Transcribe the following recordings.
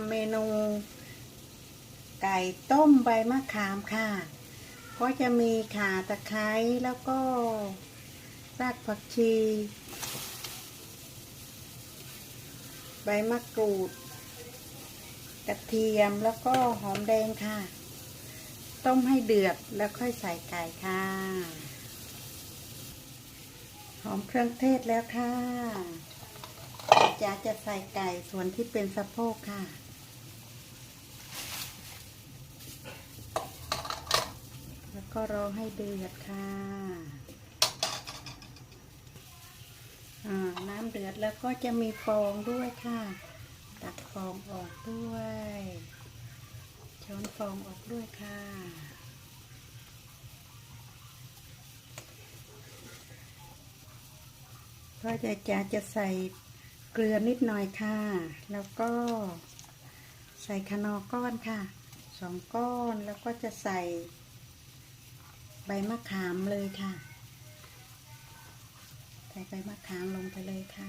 ำเมนู ไก่ต้มใบมะขามค่ะ ก็จะมีข่าตะไคร้แล้วก็รากผักชี ใบมะกรูด กระเทียมแล้วก็หอมแดงค่ะ ต้มให้เดือดแล้วค่อยใส่ไก่ค่ะ หอมเครื่องเทศแล้วค่ะจ๋าจะใส่ไก่ส่วนที่เป็นสะโพกค่ะ แล้ว ก็รอให้เดือดค่ะอ่าน้ำเดือดแล้วก็จะมีฟองด้วยค่ะ ตักฟองออกด้วยช้อนฟองออกด้วยค่ะก็จะจะจะใส่เกลือนิดหน่อยค่ะ แล้วก็ใส่คนอก้อนค่ะสองก้อนแล้วก็จะใส่ ใบมะขามเลยค่ะ ใส่ใบมะขามลงไปเลยค่ะ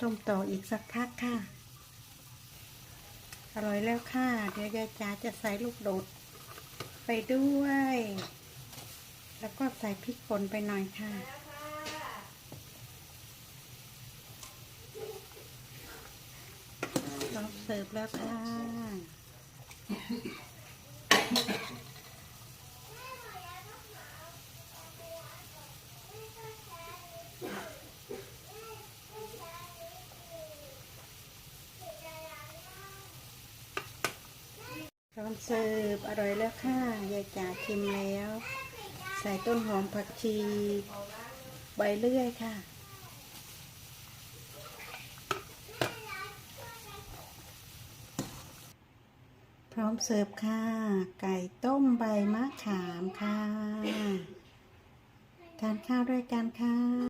ต้มต่ออีกสักพักค่ะ อร่อยแล้วค่ะ เดี๋ยวยายจ๋าจะใส่ลูกโดดไปด้วย แล้วก็ใส่พริกป่นไปหน่อยค่ะ พร้อม เสิร์ฟแล้วค่ะ พร้อมเสิร์ฟอร่อยแล้วค่ะ ยายจ๋าชิมแล้ว ใส่ต้นหอมผักชี ใบเลื่อยค่ะ พร้อมเสิร์ฟค่ะ ไก่ต้มใบมะขามค่ะ ทานข้าวด้วยกันค่ะ